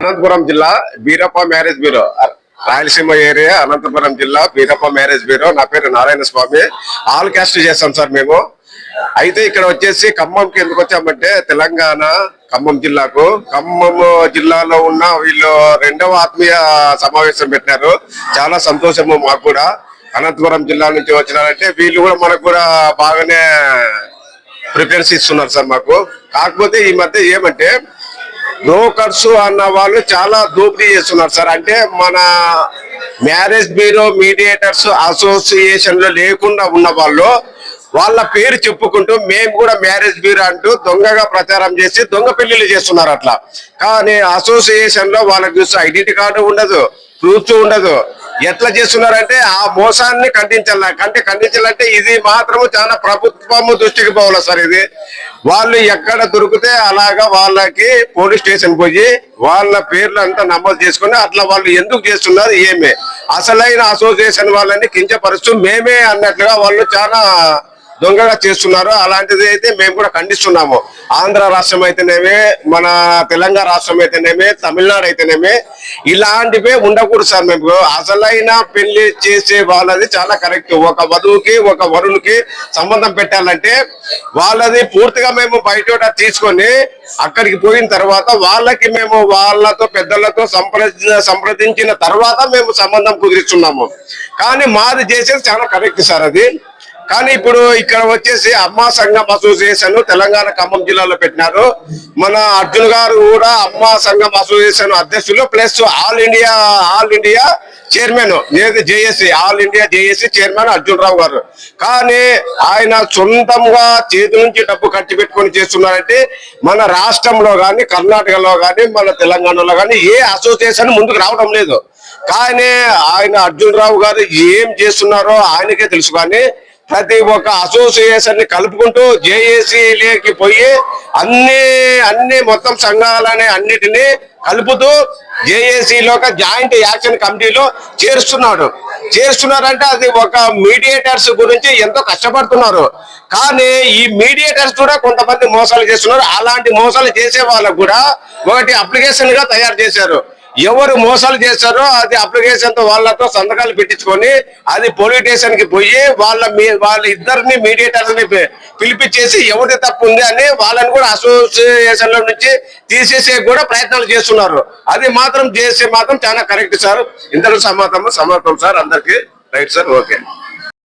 అనంతపురం జిల్లా Beerappa marriage bureau Rayalaseema area Anantapuram జిల్లా Beerappa marriage bureau. నా పేరు నారాయణ స్వామి. ఆల్ క్యాస్ట్ చేస్తాం సార్ మేము. అయితే ఇక్కడ వచ్చేసి ఖమ్మంకి ఎందుకు వచ్చామంటే తెలంగాణ ఖమ్మం జిల్లాకు. ఖమ్మం జిల్లాలో ఉన్న వీళ్ళు రెండవ ఆత్మీయ సమావేశం పెట్టారు చాలా సంతోషము మాకు కూడా. అనంతపురం జిల్లా నుంచి వచ్చినారంటే వీళ్ళు కూడా మనకు కూడా బాగానే ప్రిఫరెన్స్ ఇస్తున్నారు సార్ మాకు. కాకపోతే ఈ మధ్య ఏమంటే బ్రోకర్స్ అన్న వాళ్ళు చాలా దోపిడీ చేస్తున్నారు సార్. అంటే మన మ్యారేజ్ బ్యూరో మీడియేటర్స్ అసోసియేషన్లో లేకుండా ఉన్న వాళ్ళు వాళ్ళ పేరు చెప్పుకుంటూ మేము కూడా మ్యారేజ్ బ్యూరో అంటూ దొంగగా ప్రచారం చేసి దొంగ పెళ్ళిళ్ళు చేస్తున్నారు అట్లా. కానీ అసోసియేషన్లో వాళ్ళకి చూస్తే ఐడెంటిటీ కార్డు ఉండదు ప్రూఫ్ ఉండదు. ఎట్లా చేస్తున్నారంటే ఆ మోసాన్ని ఖండించాల. అంటే ఖండించాలంటే ఇది మాత్రము చాలా ప్రభుత్వము దృష్టికి పోవాలి సార్ ఇది. వాళ్ళు ఎక్కడ దొరికితే అలాగా వాళ్ళకి పోలీస్ స్టేషన్ పోయి వాళ్ళ పేర్లు అంతా నమోదు చేసుకుని అట్లా వాళ్ళు ఎందుకు చేస్తున్నారు ఏమే? అసలైన అసోసియేషన్ వాళ్ళని కించపరుస్తూ మేమే అన్నట్లుగా వాళ్ళు చాలా దొంగగా చేస్తున్నారు. అలాంటిది అయితే మేము కూడా ఖండిస్తున్నాము. ఆంధ్ర రాష్ట్రం అయితేనేమే మన తెలంగాణ రాష్ట్రం అయితేనేమి తమిళనాడు అయితేనేమి ఇలాంటివే ఉండకూడదు సార్ మేము. అసలైన పెళ్ళి చేసే వాళ్ళది చాలా కరెక్ట్. ఒక వధువుకి ఒక వరుణుకి సంబంధం పెట్టాలంటే వాళ్ళది పూర్తిగా మేము బయట తీసుకొని అక్కడికి పోయిన తర్వాత వాళ్ళకి మేము వాళ్ళతో పెద్దలతో సంప్రది సంప్రదించిన తర్వాత మేము సంబంధం కుదిరిస్తున్నాము. కానీ మాది చేసేది చాలా కరెక్ట్ సార్ అది. కానీ ఇప్పుడు ఇక్కడ వచ్చేసి అమ్మా సంఘం అసోసియేషన్ తెలంగాణ ఖమ్మం జిల్లాలో పెట్టినారు. మన అర్జున్ గారు కూడా అమ్మా సంఘం అసోసియేషన్ అధ్యక్షులు plus all India all India chairman ఏది JAC all India JAC chairman Arjun Rao garu. కానీ ఆయన సొంతంగా చేతి నుంచి డబ్బు ఖర్చు పెట్టుకొని చేస్తున్నారంటే మన రాష్ట్రంలో కానీ కర్ణాటకలో కానీ మన తెలంగాణలో కానీ ఏ అసోసియేషన్ ముందుకు రావడం లేదు. కానీ ఆయన అర్జున్ రావు గారు ఏం చేస్తున్నారో ఆయనకే తెలుసు కానీ ప్రతి ఒక్క అసోసియేషన్ని కలుపుకుంటూ జేఏసీలోకి పోయి అన్ని అన్ని మొత్తం సంఘాలని అన్నిటినీ కలుపుతూ జేఏసీలో ఒక జాయింట్ యాక్షన్ కమిటీలో చేరుస్తున్నాడు. చేరుస్తున్నారంటే అది ఒక మీడియేటర్స్ గురించి ఎంతో కష్టపడుతున్నారు. కానీ ఈ మీడియేటర్స్ కూడా కొంతమంది మోసాలు చేస్తున్నారు. అలాంటి మోసాలు చేసే వాళ్ళకు కూడా ఒకటి అప్లికేషన్గా తయారు చేశారు. ఎవరు మోసాలు చేశారో అది అప్లికేషన్తో వాళ్ళతో సంతకాలు పెట్టించుకొని అది పోలీస్ స్టేషన్కి పోయి వాళ్ళ మీ- వాళ్ళ ఇద్దరిని మీడియేటర్స్ని పిలిపించేసి ఎవరి తప్పు ఉంది అని వాళ్ళని కూడా అసోసియేషన్లో నుంచి తీసేసే కూడా ప్రయత్నాలు చేస్తున్నారు. అది మాత్రం చేసే మాత్రం చాలా కరెక్ట్ సార్. ఇంతలో సమాధానం సమాధానం సార్. అందరికి రైట్ సార్ ఓకే.